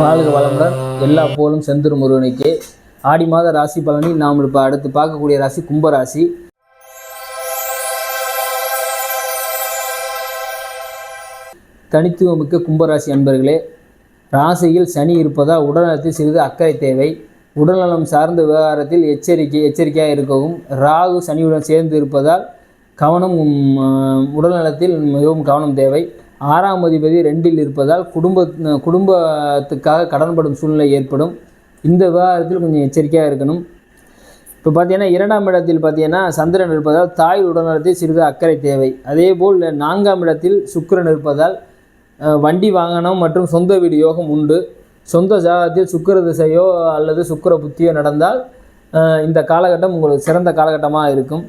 வாழ்க வளமுடன் எல்லா போலும் செந்தூர் முருகனுக்கு. ஆடி மாத ராசி பலனில் நாம் இப்போ அடுத்து பார்க்கக்கூடிய ராசி கும்பராசி தனித்துவமிக்க கும்பராசி அன்பர்களே ராசியில் சனி இருப்பதால் உடல்நலத்தில் சிறிது அக்கறை தேவை. உடல்நலம் சார்ந்த விவகாரத்தில் எச்சரிக்கை எச்சரிக்கையாக இருக்கவும் ராகு சனியுடன் சேர்ந்து இருப்பதால் கவனம் உடல்நலத்தில் மிகவும் கவனம் தேவை. ஆறாம் அதிபதி ரெண்டில் இருப்பதால் குடும்ப குடும்பத்துக்காக கடன்படும் சூழ்நிலை ஏற்படும். இந்த விவகாரத்தில் கொஞ்சம் எச்சரிக்கையாக இருக்கணும். இப்போ பார்த்தீங்கன்னா இரண்டாம் இடத்தில் பார்த்தீங்கன்னா சந்திரன் இருப்பதால் தாய் உடல்நலத்தில் சிறிது அக்கறை தேவை. அதே போல் நான்காம் இடத்தில் சுக்கிரன் இருப்பதால் வண்டி வாகனம் மற்றும் சொந்த வீடு யோகம் உண்டு. சொந்த ஜாதகத்தில் சுக்கிர திசையோ அல்லது சுக்கிர புத்தியோ நடந்தால் இந்த காலகட்டம் உங்களுக்கு சிறந்த காலகட்டமாக இருக்கும்.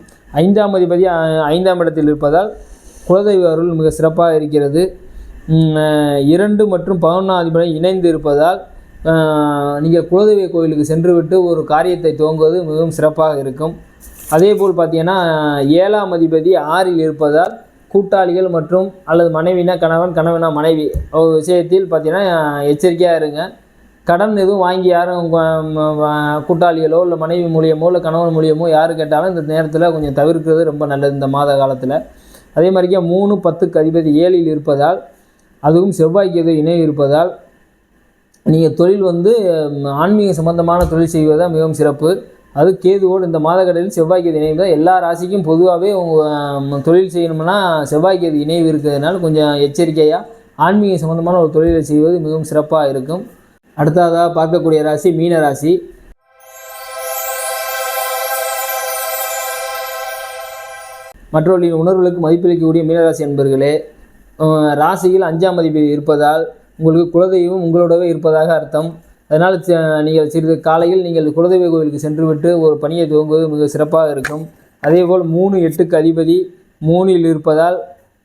ஐந்தாம் அதிபதி ஐந்தாம் இடத்தில் இருப்பதால் குலதெய்வ அருள் மிக சிறப்பாக இருக்கிறது. இரண்டு மற்றும் பதினொன்றாம் அதிபதி இணைந்து இருப்பதால் நீங்கள் குலதெய்வ கோயிலுக்கு சென்றுவிட்டு ஒரு காரியத்தை துவங்குவது மிகவும் சிறப்பாக இருக்கும். அதே போல் பார்த்தீங்கன்னா ஏழாம் அதிபதி ஆறில் இருப்பதால் கூட்டாளிகள் மற்றும் அல்லது மனைவினா கணவன் கணவனா மனைவி ஒரு விஷயத்தில் பார்த்தீங்கன்னா எச்சரிக்கையாக இருங்க. கடன் எதுவும் வாங்கி யாரும் கூட்டாளிகளோ இல்லை மனைவி மூலியமோ இல்லை கணவன் மூலியமோ யார் கேட்டாலும் இந்த நேரத்தில் கொஞ்சம் தவிர்க்கிறது ரொம்ப நல்லது இந்த மாத காலத்தில். அதே மாதிரிக்கே மூணு பத்துக்கு அதிபதி ஏழில் இருப்பதால் அதுவும் செவ்வாய்க்கு இணை இருப்பதால் நீங்கள் தொழில் வந்து ஆன்மீக சம்பந்தமான தொழில் செய்வது தான் மிகவும் சிறப்பு. அது கேதுவோடு இந்த மாதக்கடையில் செவ்வாய்க்கு இணைவு தான் எல்லா ராசிக்கும் பொதுவாகவே உங்கள் தொழில் செய்யணும்னா செவ்வாய்க்கு இணைவு இருக்கிறதுனால கொஞ்சம் எச்சரிக்கையாக ஆன்மீக சம்பந்தமான ஒரு தொழிலை செய்வது மிகவும் சிறப்பாக இருக்கும். அடுத்ததாக பார்க்கக்கூடிய ராசி மீன ராசி. மற்றவர்களின் உணர்வுகளுக்கு மதிப்பளிக்கக்கூடிய மீனராசி என்பர்களே ராசியில் அஞ்சாம் மதிப்பு இருப்பதால் உங்களுக்கு குலதெய்வம் உங்களோடவே இருப்பதாக அர்த்தம். அதனால் நீங்கள் சிறிது காலையில் நீங்கள் குலதெய்வ கோவிலுக்கு சென்றுவிட்டு ஒரு பணியை துவங்குவது மிக சிறப்பாக இருக்கும். அதேபோல் மூணு எட்டுக்கு அதிபதி மூணில் இருப்பதால்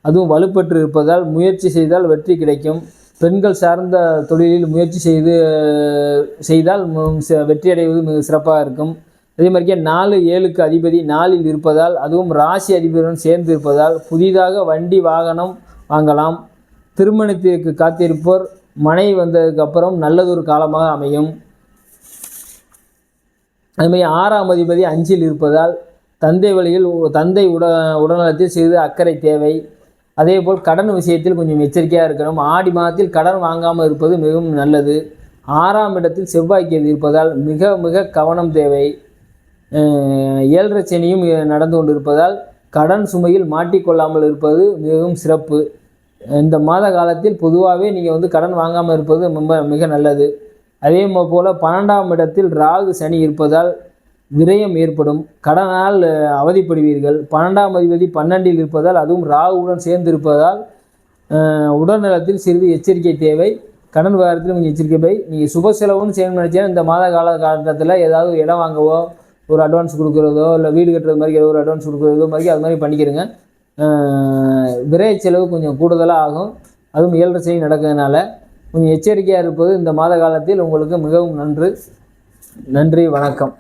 அதுவும் வலுப்பெற்று இருப்பதால் முயற்சி செய்தால் வெற்றி கிடைக்கும். பெண்கள் சார்ந்த தொழிலில் முயற்சி செய்து செய்தால் வெற்றி அடைவது மிக சிறப்பாக இருக்கும். அதே மாதிரிக்கே நாலு ஏழுக்கு அதிபதி நாலில் இருப்பதால் அதுவும் ராசி அதிபதியுடன் சேர்ந்து இருப்பதால் புதிதாக வண்டி வாகனம் வாங்கலாம். திருமணத்திற்கு காத்திருப்போர் மனை வந்ததுக்கு அப்புறம் நல்லதொரு காலமாக அமையும். அதுமாதிரி ஆறாம் அதிபதி அஞ்சில் இருப்பதால் தந்தை வழியில் உ- தந்தை உட உடல்நலத்தில் சிறிது அக்கறை தேவை. அதே போல் கடன் விஷயத்தில் கொஞ்சம் எச்சரிக்கையாக இருக்கணும். ஆடி மாதத்தில் கடன் வாங்காமல் இருப்பது மிகவும் நல்லது. ஆறாம் இடத்தில் செவ்வாய்க்கு இருப்பதால் மிக மிக கவனம் தேவை. ஏழரை சனியும் நடந்து கொண்டிருப்பதால் கடன் சுமையில் மாட்டிக்கொள்ளாமல் இருப்பது மிகவும் சிறப்பு. இந்த மாத காலத்தில் பொதுவாகவே நீங்கள் வந்து கடன் வாங்காமல் இருப்பது ரொம்ப மிக நல்லது. அதே போல் பன்னெண்டாம் இடத்தில் ராகு சனி இருப்பதால் விரயம் ஏற்படும். கடனால் அவதிப்படுவீர்கள். பன்னெண்டாம் அதிபதி பன்னெண்டில் இருப்பதால் அதுவும் ராகுவுடன் சேர்ந்து இருப்பதால் உடல்நலத்தில் சிறிது எச்சரிக்கை தேவை. கடன் விவகாரத்தில் கொஞ்சம் எச்சரிக்கை நீங்கள் சுப செலவுன்னு செய்யணும்னு நினச்சா இந்த மாத கால காலகட்டத்தில் ஏதாவது இடம் வாங்கவோ ஒரு அட்வான்ஸ் கொடுக்குறதோ இல்லை வீடு கட்டுறது மாதிரி ஏதோ ஒரு அட்வான்ஸ் கொடுக்குறதோ மாதிரி அது மாதிரி பண்ணிக்கிறங்க விரை செலவு கொஞ்சம் கூடுதலாக ஆகும். அதுவும் ஏழரை செய்தி நடக்கிறதுனால கொஞ்சம் எச்சரிக்கையாக இருப்பது இந்த மாத காலத்தில் உங்களுக்கு மிகவும் நன்று. நன்றி வணக்கம்.